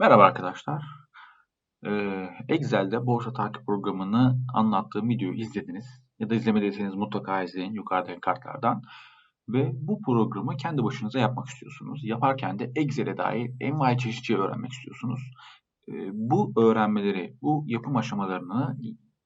Merhaba arkadaşlar. Ee, Excel'de borsa takip programını anlattığım videoyu izlediniz. Ya da izlemediyseniz mutlaka izleyin yukarıdaki kartlardan. Ve bu programı kendi başınıza yapmak istiyorsunuz. Yaparken de Excel'e dair envai çeşit şey öğrenmek istiyorsunuz. Ee, bu öğrenmeleri, bu yapım aşamalarını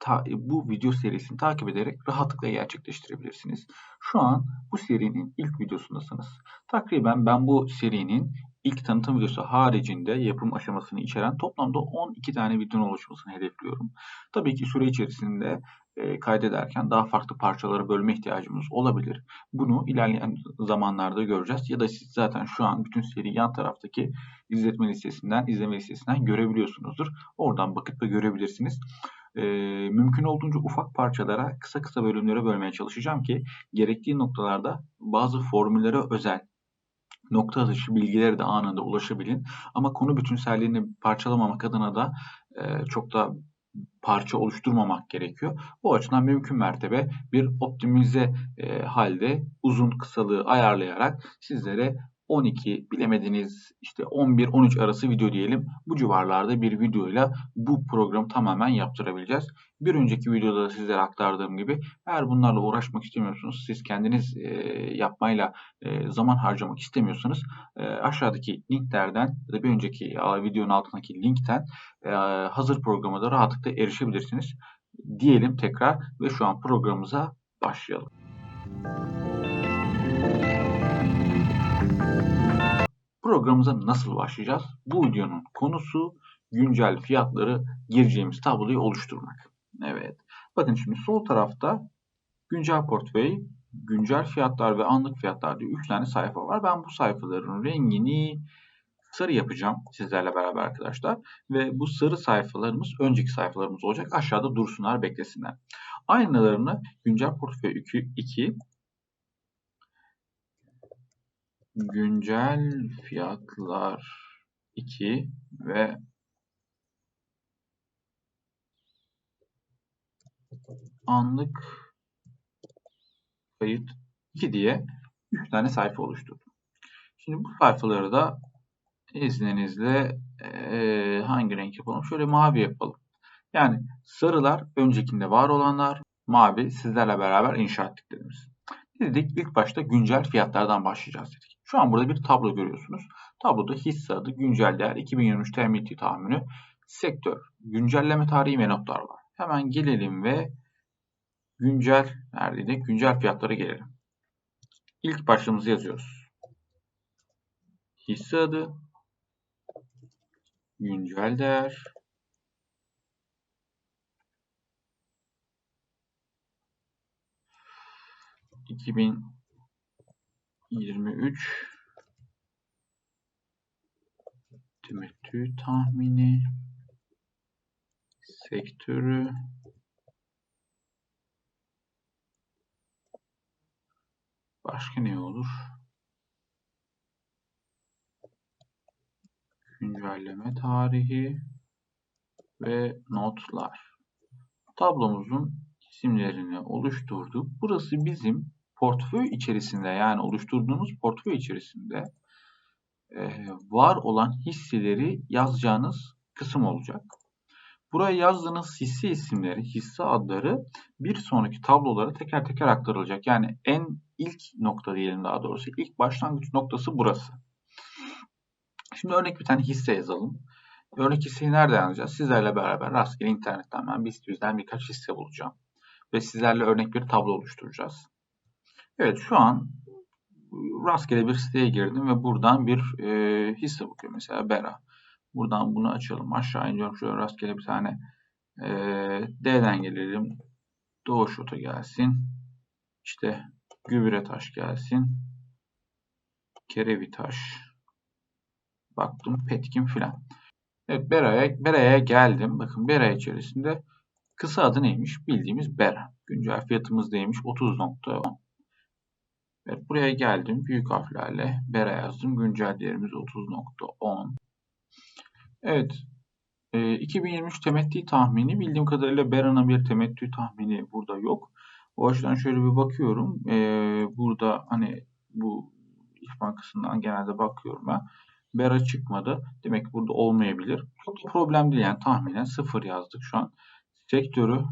ta, bu video serisini takip ederek rahatlıkla gerçekleştirebilirsiniz. Şu an bu serinin ilk videosundasınız. Takriben ben bu serinin ilk tanıtım videosu haricinde yapım aşamasını içeren toplamda 12 tane videonun oluşmasını hedefliyorum. Tabii ki süre içerisinde e, kaydederken daha farklı parçalara bölme ihtiyacımız olabilir. Bunu ilerleyen zamanlarda göreceğiz. Ya da siz zaten şu an bütün seri yan taraftaki izletme listesinden, izleme listesinden görebiliyorsunuzdur. Oradan bakıp da görebilirsiniz. E, mümkün olduğunca ufak parçalara, kısa kısa bölümlere bölmeye çalışacağım ki gerektiği noktalarda bazı formüllere özel nokta atışı bilgileri de anında ulaşabilin. Ama konu bütünselliğini parçalamamak adına da e, çok da parça oluşturmamak gerekiyor. Bu açıdan mümkün mertebe bir optimize e, halde uzun kısalığı ayarlayarak sizlere 12 bilemediniz işte 11-13 arası video diyelim. Bu civarlarda bir videoyla bu programı tamamen yaptırabileceğiz. Bir önceki videoda da sizlere aktardığım gibi eğer bunlarla uğraşmak istemiyorsunuz, siz kendiniz e, yapmayla e, zaman harcamak istemiyorsanız e, aşağıdaki linklerden ya da bir önceki videonun altındaki linkten e, hazır programa da rahatlıkla erişebilirsiniz. Diyelim tekrar ve şu an programımıza başlayalım. Programımıza nasıl başlayacağız? Bu videonun konusu güncel fiyatları gireceğimiz tabloyu oluşturmak. Evet. Bakın şimdi sol tarafta güncel portföy, güncel fiyatlar ve anlık fiyatlar diye 3 tane sayfa var. Ben bu sayfaların rengini sarı yapacağım sizlerle beraber arkadaşlar. Ve bu sarı sayfalarımız önceki sayfalarımız olacak. Aşağıda dursunlar beklesinler. Aynılarını güncel portföy 2, 2 güncel fiyatlar 2 ve anlık kayıt 2 diye 3 tane sayfa oluşturdum. Şimdi bu sayfaları da izninizle e, hangi renk yapalım? Şöyle mavi yapalım. Yani sarılar öncekinde var olanlar, mavi sizlerle beraber inşa ettiklerimiz. Dedik ilk başta güncel fiyatlardan başlayacağız dedik. Şu an burada bir tablo görüyorsunuz. Tabloda hisse adı, güncel değer, 2023 TMT tahmini, sektör, güncelleme tarihi ve notlar var. Hemen gelelim ve güncel neredeydi? Güncel fiyatlara gelelim. İlk başlığımızı yazıyoruz. Hisse adı, güncel değer, iki bin yirmi üç temettü tahmini sektörü başka ne olur? Güncelleme tarihi ve notlar. Tablomuzun isimlerini oluşturduk. Burası bizim portföy içerisinde yani oluşturduğunuz portföy içerisinde e, var olan hisseleri yazacağınız kısım olacak. Buraya yazdığınız hisse isimleri, hisse adları bir sonraki tablolara teker teker aktarılacak. Yani en ilk nokta diyelim daha doğrusu. ilk başlangıç noktası burası. Şimdi örnek bir tane hisse yazalım. Örnek hisseyi nerede yazacağız? Sizlerle beraber rastgele internetten ben BIST birkaç hisse bulacağım. Ve sizlerle örnek bir tablo oluşturacağız. Evet şu an rastgele bir siteye girdim ve buradan bir e, hisse bakıyorum. Mesela Bera. Buradan bunu açalım. Aşağı iniyorum. Şöyle rastgele bir tane e, D'den gelelim. Doğu Şoto gelsin. İşte Gübre Taş gelsin. Kerevi Taş. Baktım Petkim filan. Evet Bera'ya Bera'ya geldim. Bakın Bera içerisinde kısa adı neymiş? Bildiğimiz Bera. Güncel fiyatımız neymiş? 30.10. Evet buraya geldim. Büyük harflerle Bera yazdım. Güncel değerimiz 30.10. Evet. E, 2023 temettü tahmini bildiğim kadarıyla Bera'nın bir temettü tahmini burada yok. O açıdan şöyle bir bakıyorum. E, burada hani bu İş Bankası'ndan genelde bakıyorum ben. Bera çıkmadı. Demek ki burada olmayabilir. Çok da problem değil yani tahminen sıfır yazdık şu an. Sektörü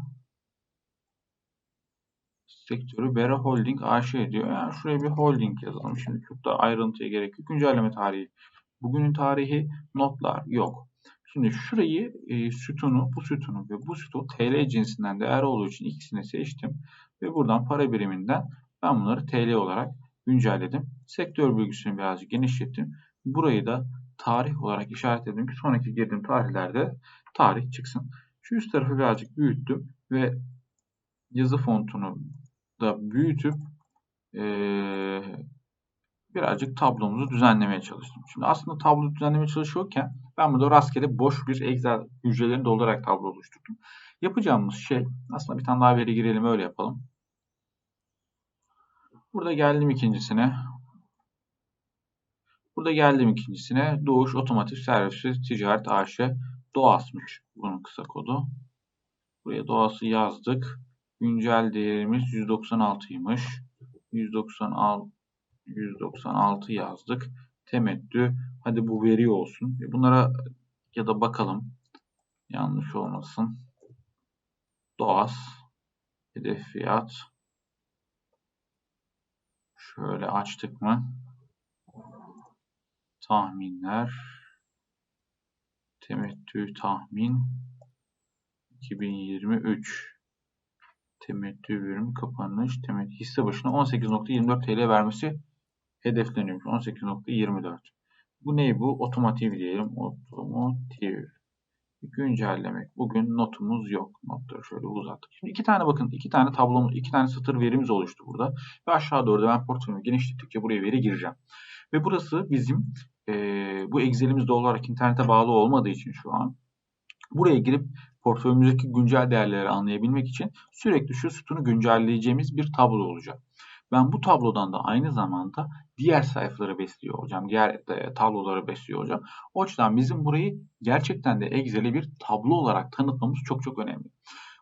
sektörü Bera Holding AŞ diyor. Yani şuraya bir holding yazalım. Şimdi çok da ayrıntıya gerek yok. Güncelleme tarihi. Bugünün tarihi notlar yok. Şimdi şurayı e, sütunu, bu sütunu ve bu sütun TL cinsinden değer olduğu için ikisini seçtim. Ve buradan para biriminden ben bunları TL olarak güncelledim. Sektör bilgisini birazcık genişlettim. Burayı da tarih olarak işaretledim ki sonraki girdiğim tarihlerde tarih çıksın. Şu üst tarafı birazcık büyüttüm ve yazı fontunu da büyütüp ee, birazcık tablomuzu düzenlemeye çalıştım. Şimdi aslında tablo düzenlemeye çalışıyorken ben burada rastgele boş bir Excel hücrelerini doldurarak tablo oluşturdum. Yapacağımız şey aslında bir tane daha veri girelim öyle yapalım. Burada geldim ikincisine. Burada geldim ikincisine. Doğuş Otomotiv Servisi Ticaret AŞ Doğas'mış bunun kısa kodu. Buraya Doğas'ı yazdık. Güncel değerimiz 196'ymış. 196 196 yazdık. Temettü. Hadi bu veri olsun. Bunlara ya da bakalım. Yanlış olmasın. Doğas. Hedef fiyat. Şöyle açtık mı? Tahminler. Temettü tahmin. 2023 temettü bölümü kapanış temettü hisse başına 18.24 TL vermesi hedefleniyor. 18.24. Bu ne bu? Otomotiv diyelim. Otomotiv. Güncellemek. Bugün notumuz yok. Notları şöyle uzattık. Şimdi iki tane bakın. iki tane tablomuz, iki tane satır verimiz oluştu burada. Ve aşağı doğru da ben portföyümü genişlettikçe buraya veri gireceğim. Ve burası bizim e, bu Excel'imiz doğal olarak internete bağlı olmadığı için şu an buraya girip portföyümüzdeki güncel değerleri anlayabilmek için sürekli şu sütunu güncelleyeceğimiz bir tablo olacak. Ben bu tablodan da aynı zamanda diğer sayfaları besliyor olacağım. Diğer e, tabloları besliyor olacağım. O açıdan bizim burayı gerçekten de Excel'e bir tablo olarak tanıtmamız çok çok önemli.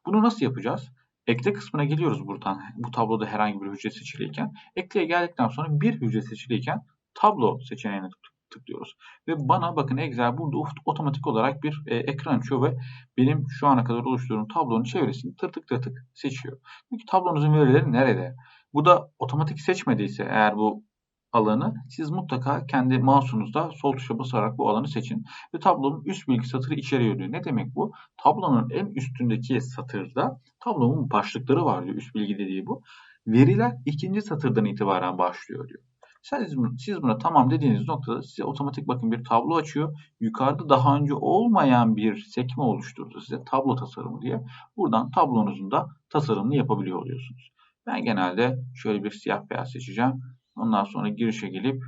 Bunu nasıl yapacağız? Ekle kısmına geliyoruz buradan. Bu tabloda herhangi bir hücre seçiliyken. Ekleye geldikten sonra bir hücre seçiliyken tablo seçeneğine tıklıyoruz. Ve bana bakın Excel burada otomatik olarak bir e, ekran açıyor ve benim şu ana kadar oluşturduğum tablonun çevresini tırtık tırtık seçiyor. Peki tablonuzun verileri nerede? Bu da otomatik seçmediyse eğer bu alanı siz mutlaka kendi mouse'unuzda sol tuşa basarak bu alanı seçin. Ve tablonun üst bilgi satırı içeriyor diyor. Ne demek bu? Tablonun en üstündeki satırda tablonun başlıkları var diyor. Üst bilgi dediği bu. Veriler ikinci satırdan itibaren başlıyor diyor. Siz, siz buna tamam dediğiniz noktada size otomatik bakın bir tablo açıyor. Yukarıda daha önce olmayan bir sekme oluşturdu size tablo tasarımı diye. Buradan tablonuzun da tasarımını yapabiliyor oluyorsunuz. Ben genelde şöyle bir siyah beyaz seçeceğim. Ondan sonra girişe gelip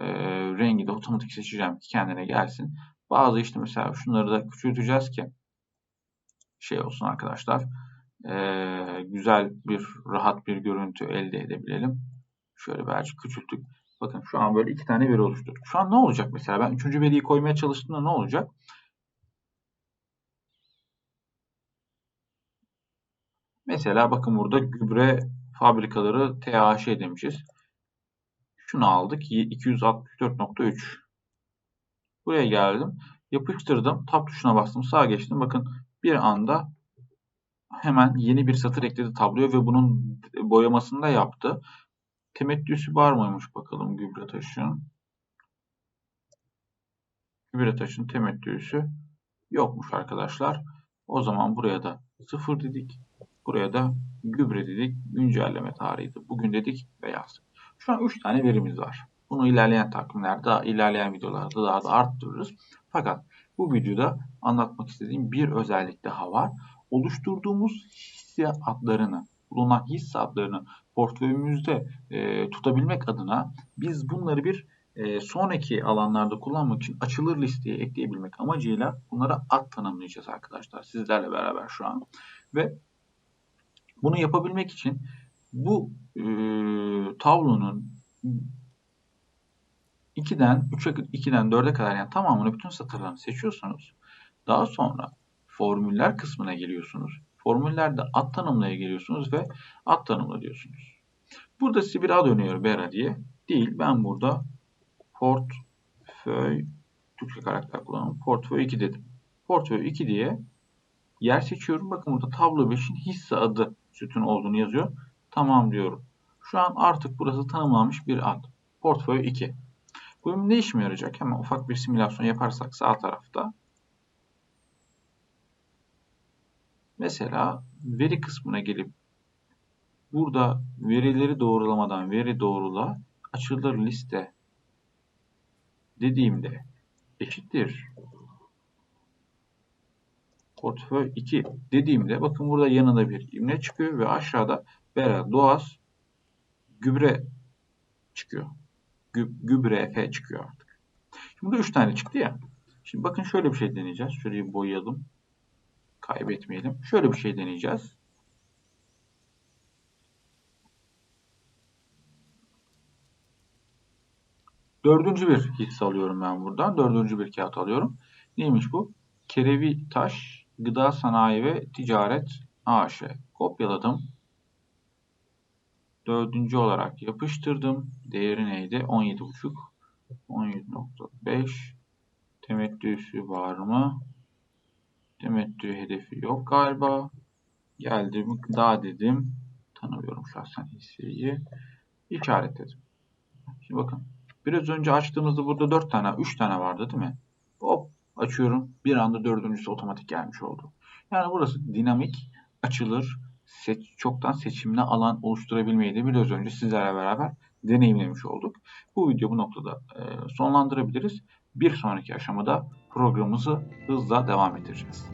e, rengi de otomatik seçeceğim ki kendine gelsin. Bazı işte mesela şunları da küçülteceğiz ki şey olsun arkadaşlar. E, güzel bir rahat bir görüntü elde edebilelim. Şöyle birazcık küçülttük. Bakın şu an böyle iki tane veri oluşturduk. Şu an ne olacak mesela? Ben üçüncü veriyi koymaya çalıştığımda ne olacak? Mesela bakın burada gübre fabrikaları THŞ demişiz. Şunu aldık. 264.3 Buraya geldim. Yapıştırdım. Tab tuşuna bastım. Sağa geçtim. Bakın bir anda hemen yeni bir satır ekledi tabloya ve bunun boyamasını da yaptı. Temettüsü var mıymış bakalım gübre taşın. Gübre taşın temettüsü yokmuş arkadaşlar. O zaman buraya da 0 dedik. Buraya da gübre dedik. Güncelleme tarihi de bugün dedik ve yazdık. Şu an 3 tane verimiz var. Bunu ilerleyen takvimlerde, ilerleyen videolarda daha da arttırırız. Fakat bu videoda anlatmak istediğim bir özellik daha var. Oluşturduğumuz hisse adlarını, bulunan hisse adlarını portföyümüzde e, tutabilmek adına biz bunları bir e, sonraki alanlarda kullanmak için açılır listeye ekleyebilmek amacıyla bunlara ad tanımlayacağız arkadaşlar sizlerle beraber şu an. Ve bunu yapabilmek için bu e, tablonun 2'den 3'e 2'den 4'e kadar yani tamamını bütün satırlarını seçiyorsunuz. Daha sonra formüller kısmına geliyorsunuz. Formüllerde ad tanımlaya geliyorsunuz ve ad tanımla diyorsunuz. Burada size bir ad öneriyor Bera diye. Değil ben burada portföy Türkçe karakter kullanalım. Portföy 2 dedim. Portföy 2 diye yer seçiyorum. Bakın burada tablo 5'in hisse adı sütun olduğunu yazıyor. Tamam diyorum. Şu an artık burası tanımlanmış bir ad. Portföy 2. Bu ne işime yarayacak? Hemen ufak bir simülasyon yaparsak sağ tarafta. Mesela veri kısmına gelip burada verileri doğrulamadan veri doğrula açılır liste dediğimde eşittir portföy 2 dediğimde bakın burada yanında bir imle çıkıyor ve aşağıda Bera Doğaz gübre çıkıyor. Gü, gübre F çıkıyor artık. Şimdi burada 3 tane çıktı ya. Şimdi bakın şöyle bir şey deneyeceğiz. Şurayı boyayalım. Kaybetmeyelim. Şöyle bir şey deneyeceğiz. Dördüncü bir hisse alıyorum ben buradan. Dördüncü bir kağıt alıyorum. Neymiş bu? Kerevi Taş Gıda Sanayi ve Ticaret AŞ. Kopyaladım. Dördüncü olarak yapıştırdım. Değeri neydi? 17.5. 17.5. Temettüsü var mı? Temettü hedefi yok galiba. Geldim. Gıda dedim. Tanımıyorum şahsen hisseyi. İşaretledim. Şimdi bakın. Biraz önce açtığımızda burada 4 tane, 3 tane vardı değil mi? Hop açıyorum. Bir anda dördüncüsü otomatik gelmiş oldu. Yani burası dinamik, açılır, seç, çoktan seçimli alan oluşturabilmeyi de biraz önce sizlerle beraber deneyimlemiş olduk. Bu video bu noktada e, sonlandırabiliriz. Bir sonraki aşamada programımızı hızla devam ettireceğiz.